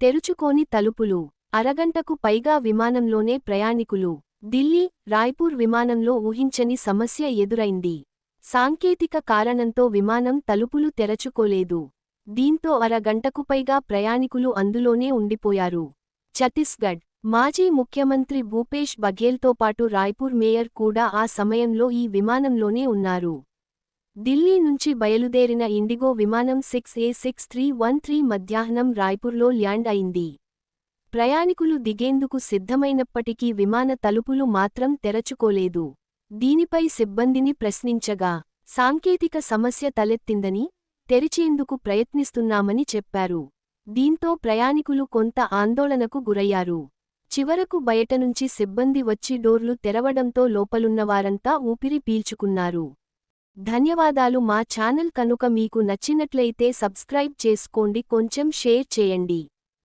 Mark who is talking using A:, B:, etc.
A: తెరుచుకోని తలుపులు అరగంటకు పైగా విమానంలోనే ప్రయాణికులు. ఢిల్లీ రాయ్పూర్ విమానంలో ఊహించని సమస్య ఎదురైంది. సాంకేతిక కారణంతో విమానం తలుపులు తెరచుకోలేదు. దీంతో అరగంటకు పైగా ప్రయాణికులు అందులోనే ఉండిపోయారు. ఛత్తీస్గఢ్ మాజీ ముఖ్యమంత్రి భూపేష్ బఘేల్తో పాటు రాయ్పూర్ మేయర్ కూడా ఆ సమయంలో ఈ విమానంలోనే ఉన్నారు. ఢిల్లీ నుంచి బయలుదేరిన ఇండిగో విమానం six A six three one three మధ్యాహ్నం రాయ్పూర్లో ల్యాండ్ అయింది. ప్రయాణికులు దిగేందుకు సిద్ధమైనప్పటికీ విమాన తలుపులు మాత్రం తెరచుకోలేదు. దీనిపై సిబ్బందిని ప్రశ్నించగా సాంకేతిక సమస్య తలెత్తిందని తెరిచేందుకు ప్రయత్నిస్తున్నామని చెప్పారు. దీంతో ప్రయాణికులు కొంత ఆందోళనకు గురయ్యారు. చివరకు బయటనుంచి సిబ్బంది వచ్చి డోర్లు తెరవడంతో లోపలున్నవారంతా ఊపిరి పీల్చుకున్నారు. ధన్యవాదాలు మా ఛానల్ కనుక మీకు నచ్చినట్లయితే సబ్స్క్రైబ్ చేసుకోండి కొంచెం షేర్ చేయండి.